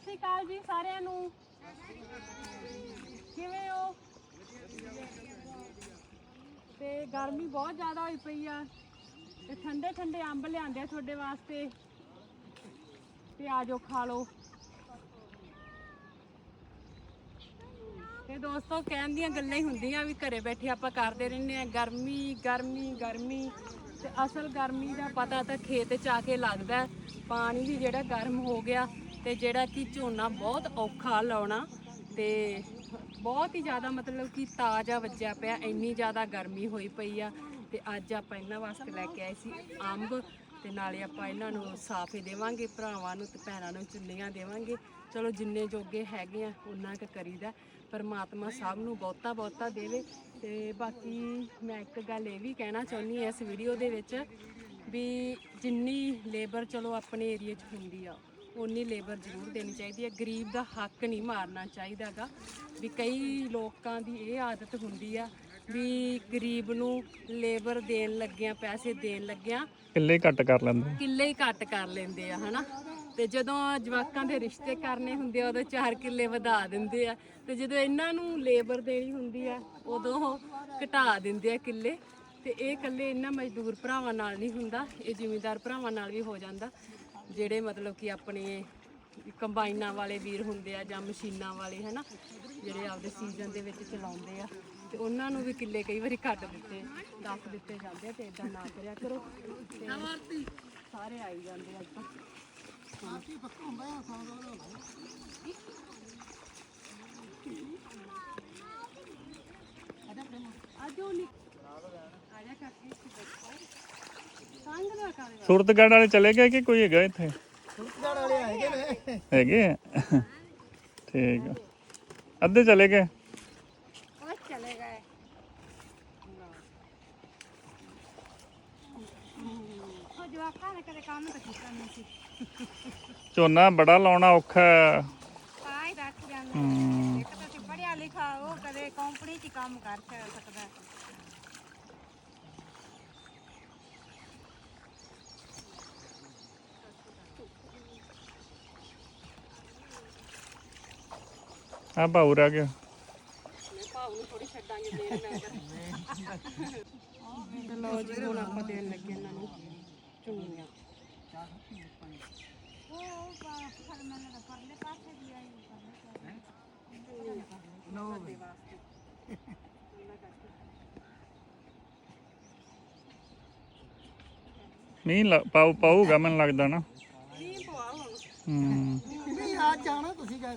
ਸਤਿ ਸ਼੍ਰੀ ਅਕਾਲ ਜੀ ਸਾਰਿਆਂ ਨੂੰ। ਕਿਵੇਂ ਹੋ? ਤੇ ਗਰਮੀ ਬਹੁਤ ਜ਼ਿਆਦਾ ਹੋਈ ਪਈ ਆ। ਤੇ ਠੰਡੇ ਠੰਡੇ ਅੰਬ ਲਿਆਂਦੇ ਆ ਤੁਹਾਡੇ ਵਾਸਤੇ। ਤੇ ਆਜੋ ਖਾ ਲਓ। ਤੇ ਦੋਸਤੋ, ਕਹਿਣ ਦੀਆਂ ਗੱਲਾਂ ਹੀ ਹੁੰਦੀਆਂ ਵੀ ਘਰੇ ਬੈਠੇ ਆਪਾਂ ਕਰਦੇ ਰਹਿੰਦੇ ਆ। ਗਰਮੀ ਗਰਮੀ ਗਰਮੀ। ਤੇ ਅਸਲ ਗਰਮੀ ਦਾ ਪਤਾ ਤਾਂ ਖੇਤ ਚ ਆ ਕੇ ਲੱਗਦਾ। ਪਾਣੀ ਵੀ ਜਿਹੜਾ ਗਰਮ ਹੋ ਗਿਆ। ਤੇ ਜਿਹੜਾ ਕਿ ਝੋਨਾ ਬਹੁਤ ਔਖਾ ਲਾਉਣਾ ਤੇ ਬਹੁਤ ਹੀ ਜ਼ਿਆਦਾ ਮਤਲਬ ਕਿ ਤਾਜ਼ਾ ਵੱਜਿਆ ਪਿਆ, ਇੰਨੀ ਜ਼ਿਆਦਾ ਗਰਮੀ ਹੋਈ ਪਈ ਆ ਤੇ ਅੱਜ ਆਪਾਂ ਇਹਨਾਂ ਵਾਸਤੇ ਲੈ ਕੇ ਆਏ ਸੀ ਅੰਬ ਤੇ ਨਾਲੇ ਆਪਾਂ ਇਹਨਾਂ ਨੂੰ ਸਾਫੇ ਦੇਵਾਂਗੇ, ਭਰਾਵਾਂ ਨੂੰ ਤੇ ਭੈਣਾਂ ਨੂੰ ਚੁੰਨੀਆਂ ਦੇਵਾਂਗੇ। ਚਲੋ ਜਿੰਨੇ ਜੋਗੇ ਹੈਗੇ ਆ ਉਹਨਾਂ ਕ ਕਰੀਦਾ। ਪਰਮਾਤਮਾ ਸਭ ਨੂੰ ਬਹੁਤਾ ਬਹੁਤਾ ਦੇਵੇ ਤੇ ਬਾਕੀ ਮੈਂ ਇੱਕ ਗੱਲ ਇਹ ਵੀ ਕਹਿਣਾ ਚਾਹੁੰਦੀ ਹਾਂ ਇਸ ਵੀਡੀਓ ਦੇ ਵਿੱਚ ਵੀ ਜਿੰਨੀ ਲੇਬਰ ਚਲੋ ਆਪਣੇ ਏਰੀਆ 'ਚ ਹੁੰਦੀ ਆ ਉਨੀ ਲੇਬਰ ਜ਼ਰੂਰ ਦੇਣੀ ਚਾਹੀਦੀ ਹੈ। ਗਰੀਬ ਦਾ ਹੱਕ ਨਹੀਂ ਮਾਰਨਾ ਚਾਹੀਦਾਗਾ ਵੀ ਕਈ ਲੋਕਾਂ ਦੀ ਇਹ ਆਦਤ ਹੁੰਦੀ ਆ ਵੀ ਗਰੀਬ ਨੂੰ ਲੇਬਰ ਦੇਣ ਲੱਗਿਆਂ ਪੈਸੇ ਦੇਣ ਲੱਗਿਆਂ ਕਿੱਲੇ ਹੀ ਘੱਟ ਕਰ ਲੈਂਦੇ। ਕਿੱਲੇ ਹੀ ਘੱਟ ਕਰ ਲੈਂਦੇ ਆ ਹਨਾ? ਤੇ ਜਦੋਂ ਜਵਾਕਾਂ ਦੇ ਰਿਸ਼ਤੇ ਕਰਨੇ ਹੁੰਦੇ ਆ ਉਦੋਂ 4 ਕਿੱਲੇ ਵਧਾ ਦਿੰਦੇ ਆ। ਤੇ ਜਦੋਂ ਇਹਨਾਂ ਨੂੰ ਲੇਬਰ ਦੇਣੀ ਹੁੰਦੀ ਆ ਉਦੋਂ ਉਹ ਘਟਾ ਦਿੰਦੇ ਆ ਕਿੱਲੇ। ਤੇ ਇਹ ਇਕੱਲੇ ਇਹਨਾਂ ਮਜ਼ਦੂਰ ਭਰਾਵਾਂ ਨਾਲ ਨਹੀਂ ਹੁੰਦਾ ਇਹ ਜ਼ਿਮੀਂਦਾਰ ਭਰਾਵਾਂ ਨਾਲ ਵੀ ਹੋ ਜਾਂਦਾ। ਜਿਹੜੇ ਮਤਲਬ ਕਿ ਆਪਣੇ ਕੰਬਾਈਨਾਂ ਵਾਲੇ ਵੀਰ ਹੁੰਦੇ ਆ ਜਾਂ ਮਸ਼ੀਨਾਂ ਵਾਲੇ, ਹਨਾ, ਜਿਹੜੇ ਆਪਦੇ ਸੀਜ਼ਨ ਦੇ ਵਿੱਚ ਚਲਾਉਂਦੇ ਆ, ਤੇ ਉਹਨਾਂ ਨੂੰ ਵੀ ਕਿੱਲੇ ਕਈ ਵਾਰੀ ਘੱਟ ਦਿੱਤੇ, ਦੱਸ ਦਿੱਤੇ ਜਾਂਦੇ ਆ ਤੇ ਇਦਾਂ ਨਾ ਕਰਿਆ ਕਰੋ, ਤੇ ਸਾਰੇ ਆਈ ਜਾਂਦੇ ਅੱਜ ਤਾਂ ਆਜੋ ਨੀ ਆਜਾ ਕਾਕੇ ਸੂਰਤਗੜ੍ਹ ਵਾਲੇ ਚਲੇ ਗਏ ਕਿ ਕੋਈ ਹੈਗਾ ਇੱਥੇ? ਸੁਲਤਗੜ ਵਾਲੇ ਹੈਗੇ ਨੇ। ਹੈਗੇ ਆ? ਠੀਕ ਆ। ਅੱਧੇ ਚਲੇ ਗਏ? ਉਹ ਚਲੇ ਗਏ। ਉਹ ਜਵਾਕਾਂ ਨੇ ਕਦੇ ਕੰਮ ਤਾਂ ਕੀਤਾ ਨਹੀਂ ਸੀ। ਝੋਨਾ ਬੜਾ ਲਾਉਣਾ ਔਖਾ ਹੈ। ਤਾਂ ਹੀ ਰੱਖ ਜਾਂਦੇ ਇੱਕ ਤਾਂ ਪੜਿਆ ਲਿਖਾ ਉਹ ਕਦੇ ਕੰਪਨੀ 'ਚ ਕੰਮ ਕਰ ਸਕਦਾ। ਆ ਭਾਊ ਰਹਿ ਗਿਆ। ਭਾਉ ਨੂੰ ਥੋੜੀ ਛੱਡਾਂਗੇ ਦੇਣ ਮੈਂ ਤੇ ਲੋ ਜੀ ਹੁਣ ਆਪਾਂ ਦੇਣ ਲੱਗੇ ਇਹਨਾਂ ਨੂੰ ਚੁੰਨੀਆਂ ਮੀਂਹ ਲ- ਪਾਊ ਪਾਊਗਾ ਮੈਨੂੰ ਲੱਗਦਾ ਨਾ। ਨਹੀਂ ਪਵਾ ਹੁਣ। ਹੂੰ। ਨਹੀਂ ਆ ਜਾਣਾ ਤੁਸੀਂ ਕਹ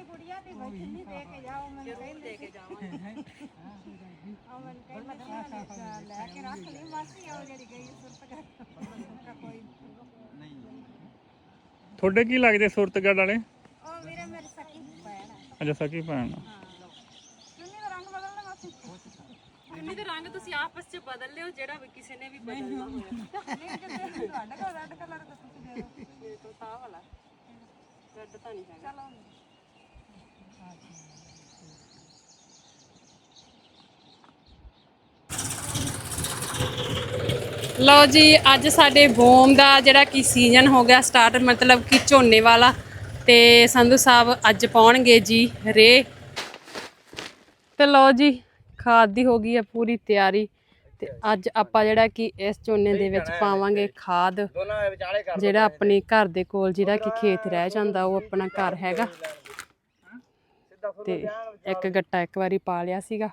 ਸਾਡੀ ਗੁੜੀਆ ਦੀ ਬੈਠੀ ਨਹੀਂ ਦੇ ਕੇ ਜਾਓ ਮੈਨੂੰ ਕਹਿੰਦੇ ਦੇ ਕੇ ਜਾਵਾਂਗੇ। ਉਹ ਮੈਨੂੰ ਕਹਿੰਦੇ ਲੈ ਕੇ ਰੱਖ ਲਈ ਮਾਸੀ ਉਹ ਜਿਹੜੀ ਗਈ ਸੁਰਤ ਕੋਈ ਤੁਹਾਡੇ ਕੀ ਲੱਗਦੇ ਸੂਰਤਗੜ੍ਹ ਵਾਲੇ? ਉਹ ਵੀਰੇ ਮੇਰੀ ਸਕੀ ਭੈਣ ਹੈ। ਅੱਛਾ ਸਕੀ ਭੈਣ ਆ। ਦਾ ਰੰਗ ਬਦਲਣਾ ਮਾਸੀ। ਚੁੰਨੀ ਦਾ ਰੰਗ ਤੁਸੀਂ ਆਪਸ ਚ ਬਦਲ ਲਿਓ ਜਿਹੜਾ ਵੀ ਕਿਸੇ ਨੇ ਵੀ ਬਦਲਣਾ ਨਹੀਂ ਜੇ ਤੁਹਾਡਾ ਕੋਲ ਰੈੱਡ ਕਲਰ ਦਾ ਤੁਸੀਂ ਦੇ ਦਿਓ। ਕੋਲ ਤਾਂ ਆਹ ਵਾਲਾ। ਰੈੱਡ ਤਾਂ ਨਹੀਂ ਹੈਗਾ। ਚਲੋ। ਲਓ ਜੀ, ਅੱਜ ਸਾਡੇ ਬੋਮ ਦਾ ਜਿਹੜਾ ਕਿ ਸੀਜ਼ਨ ਹੋ ਗਿਆ ਸਟਾਰਟ ਮਤਲਬ ਕਿ ਝੋਨੇ ਵਾਲਾ ਤੇ ਸੰਧੂ ਸਾਹਿਬ ਅੱਜ ਪਾਉਣਗੇ ਜੀ ਰੇ। ਤੇ ਲਓ ਜੀ, ਖਾਦ ਦੀ ਹੋ ਗਈ ਹੈ ਪੂਰੀ ਤਿਆਰੀ ਤੇ ਅੱਜ ਆਪਾਂ ਜਿਹੜਾ ਕਿ ਇਸ ਝੋਨੇ ਦੇ ਵਿੱਚ ਪਾਵਾਂਗੇ ਖਾਦ, ਜਿਹੜਾ ਆਪਣੇ ਘਰ ਦੇ ਕੋਲ ਜਿਹੜਾ ਕਿ ਖੇਤ ਰਹਿ ਜਾਂਦਾ, ਉਹ ਆਪਣਾ ਘਰ ਹੈਗਾ। ਤੇ ਇੱਕ ਗੱਟਾ ਇੱਕ ਵਾਰੀ ਪਾ ਲਿਆ ਸੀਗਾ।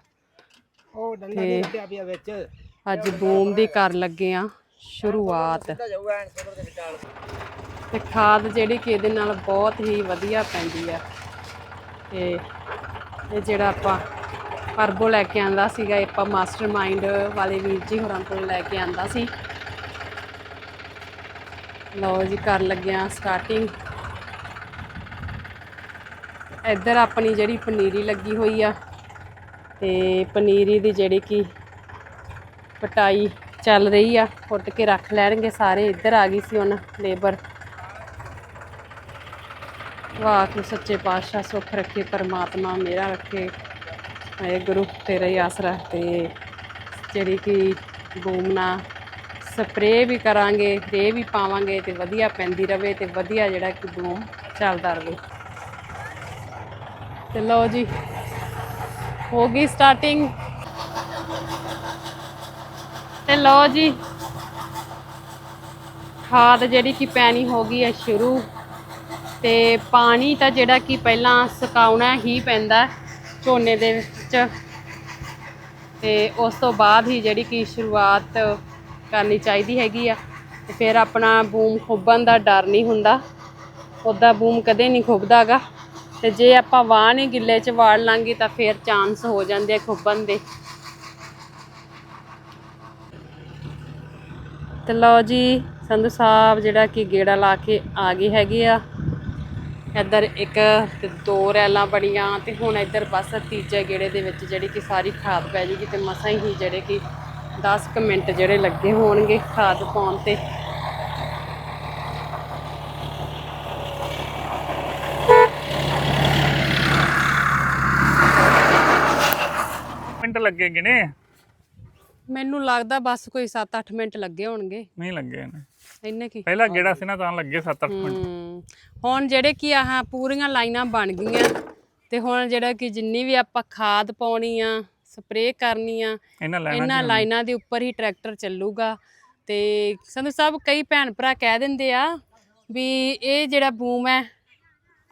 ਉਹ ਡੰਡਾ ਤੇ ਨਹੀਂ ਲੱਗਿਆ ਪਿਆ ਵਿੱਚ। ਅੱਜ ਬੂਮ ਦੀ ਕਰ ਲੱਗੇ ਆ ਸ਼ੁਰੂਆਤ। ਤੇ ਖਾਦ ਜਿਹੜੀ ਕਿ ਇਹਦੇ ਨਾਲ ਬਹੁਤ ਹੀ ਵਧੀਆ ਪੈਂਦੀ ਆ। ਤੇ ਇਹ ਜਿਹੜਾ ਆਪਾਂ ਪਰਬੋ ਲੈ ਕੇ ਆਂਦਾ ਸੀਗਾ ਇਹ ਆਪਾਂ ਮਾਸਟਰਮਾਈਂਡ ਵਾਲੇ ਵੀਰ ਜੀ ਹੋਰਾਂ ਕੋਲ ਲੈ ਕੇ ਆਂਦਾ ਸੀ। ਲਓ ਜੀ ਕਰ ਲੱਗਿਆ ਸਟਾਰਟਿੰਗ ਇੱਧਰ ਆਪਣੀ ਜਿਹੜੀ ਪਨੀਰੀ ਲੱਗੀ ਹੋਈ ਆ ਤੇ ਪਨੀਰੀ ਦੀ ਜਿਹੜੀ ਕਿ ਪਟਾਈ ਚੱਲ ਰਹੀ ਆ, ਫੁੱਟ ਕੇ ਰੱਖ ਲੈਣਗੇ ਸਾਰੇ, ਇੱਧਰ ਆ ਗਈ ਸੀ ਹੁਣ ਲੇਬਰ। ਵਾਹਿਗੁਰੂ ਸੱਚੇ ਪਾਤਸ਼ਾਹ, ਸੁੱਖ ਰੱਖੇ, ਪਰਮਾਤਮਾ ਮੇਰਾ ਰੱਖੇ। ਇਹ ਗੁਰੂ, ਤੇਰਾ ਹੀ ਆਸਰਾ ਤੇ ਜਿਹੜੀ ਕਿ ਬੂਮਨਾ ਸਪਰੇਅ ਵੀ ਕਰਾਂਗੇ ਰੇ ਵੀ ਪਾਵਾਂਗੇ ਤੇ ਵਧੀਆ ਪੈਂਦੀ ਰਵੇ ਤੇ ਵਧੀਆ ਜਿਹੜਾ ਕਿ ਬੂਮ ਚੱਲਦਾ ਰਵੇ। ਤੇ ਲਓ ਜੀ, ਹੋ ਗਈ ਸਟਾਰਟਿੰਗ ਤੇ ਲਓ ਜੀ, ਖਾਦ ਜਿਹੜੀ ਕਿ ਪੈਣੀ ਹੋ ਗਈ ਹੈ ਸ਼ੁਰੂ, ਤੇ ਪਾਣੀ ਤਾਂ ਜਿਹੜਾ ਕਿ ਪਹਿਲਾਂ ਸੁਕਾਉਣਾ ਹੀ ਪੈਂਦਾ ਝੋਨੇ ਦੇ ਵਿੱਚ। ਤੇ ਉਸ ਤੋਂ ਬਾਅਦ ਹੀ ਜਿਹੜੀ ਕਿ ਸ਼ੁਰੂਆਤ ਕਰਨੀ ਚਾਹੀਦੀ ਹੈਗੀ ਆ, ਤੇ ਫਿਰ ਆਪਣਾ ਬੂਮ ਖੁੱਬਣ ਦਾ ਡਰ ਨਹੀਂ ਹੁੰਦਾ। ਉਹਦਾ ਬੂਮ ਕਦੇ ਨਹੀਂ ਖੁੱਬਦਾਗਾ। ਤੇ ਜੇ ਆਪਾਂ ਵਾਹ ਨੇ ਗਿੱਲੇ 'ਚ ਵਾੜ ਲਾਂਗੇ ਤਾਂ ਫਿਰ ਚਾਂਸ ਹੋ ਜਾਂਦੇ ਆ ਖੁੱਬਣ ਦੇ। ਤੇ ਲਓ ਜੀ, ਸੰਧੂ ਸਾਹਿਬ ਜਿਹੜਾ ਕਿ ਗੇੜਾ ਲਾ ਕੇ ਆ ਗਏ ਹੈਗੇ ਆ। ਇੱਧਰ ਇੱਕ ਤੇ ਦੋ ਰੈਲਾਂ ਬਣੀਆਂ ਤੇ ਹੁਣ ਇੱਧਰ ਬਸ ਤੀਜੇ ਗੇੜੇ ਦੇ ਵਿੱਚ ਜਿਹੜੀ ਕਿ ਸਾਰੀ ਖਾਦ ਪੈ ਜੇਗੀ ਤੇ ਮਸਾਂ ਹੀ ਜਿਹੜੇ ਕਿ 10 ਕੁ ਮਿੰਟ ਜਿਹੜੇ ਲੱਗੇ ਹੋਣਗੇ ਖਾਦ ਪਾਉਣ ਤੇ। ਲੱਗੇ ਗਿਣੇ ਮੈਨੂੰ ਲੱਗਦਾ ਬਸ ਕੋਈ 7-8 ਮਿੰਟ ਲੱਗੇ ਹੋਣਗੇ। ਨਹੀਂ ਲੱਗੇ ਨੇ। ਇੰਨੇ ਕੀ? ਪਹਿਲਾ ਗੇੜਾ ਸੀ ਨਾ ਤਾਂ ਲੱਗੇ 7-8 ਮਿੰਟ। ਹਮ, ਹੁਣ ਜਿਹੜੇ ਕਿ ਆਹ ਪੂਰੀਆਂ ਲਾਈਨਾਂ ਬਣ ਗਈਆਂ ਤੇ ਹੁਣ ਜਿਹੜਾ ਕਿ ਜਿੰਨੀ ਵੀ ਆਪਾਂ ਖਾਦ ਪਾਉਣੀ ਆ ਸਪਰੇਅ ਕਰਨੀ ਆ ਇਹਨਾਂ ਲੈਣਾ ਇਹਨਾਂ ਲਾਈਨਾਂ ਦੇ ਉੱਪਰ ਹੀ ਟਰੈਕਟਰ ਚੱਲੂਗਾ। ਤੇ ਸੰਧੂ ਸਾਹਿਬ ਕਈ ਭੈਣ ਭਰਾ ਕਹਿ ਦਿੰਦੇ ਆ ਵੀ ਇਹ ਜਿਹੜਾ ਬੂਮ ਹੈ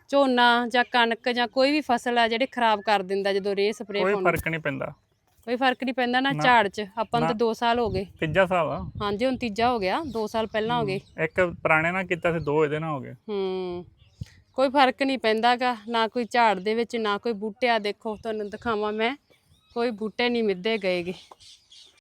ਝੋਨਾ ਜਾਂ ਕਣਕ ਜਾਂ ਕੋਈ ਵੀ ਫਸਲ ਆ ਜਿਹੜੇ ਖਰਾਬ ਕਰ ਦਿੰਦਾ ਜਦੋਂ ਰੇ ਸਪਰੇਅ ਕੋਈ ਪਾਉਂਦਾ ਫ਼ਰਕ ਨਹੀਂ ਪੈਂਦਾ। ਕੋਈ ਫ਼ਰਕ ਨਹੀਂ ਪੈਂਦਾ ਨਾ ਝਾੜ 'ਚ। ਆਪਾਂ ਨੂੰ ਤਾਂ 2 ਸਾਲ ਹੋ ਗਏ। ਤੀਜਾ ਹਿਸਾਬ ਆ। ਹਾਂਜੀ ਹੁਣ ਤੀਜਾ ਹੋ ਗਿਆ। 2 ਸਾਲ ਪਹਿਲਾਂ ਹੋ ਗਏ। ਇੱਕ ਪੁਰਾਣੇ ਨਾਲ ਕੀਤਾ ਸੀ ਦੋ ਇਹਦੇ ਨਾਲ ਹੋ ਗਏ। ਹੂੰ। ਕੋਈ ਫ਼ਰਕ ਨਹੀਂ ਪੈਂਦਾਗਾ। ਨਾ ਕੋਈ ਝਾੜ ਦੇ ਵਿੱਚ ਨਾ ਕੋਈ ਬੂਟਿਆ। ਦੇਖੋ ਤੁਹਾਨੂੰ ਦਿਖਾਵਾਂ ਮੈਂ। ਕੋਈ ਬੂਟੇ ਨਹੀਂ ਮਿੱਧੇ ਗਏਗੇ।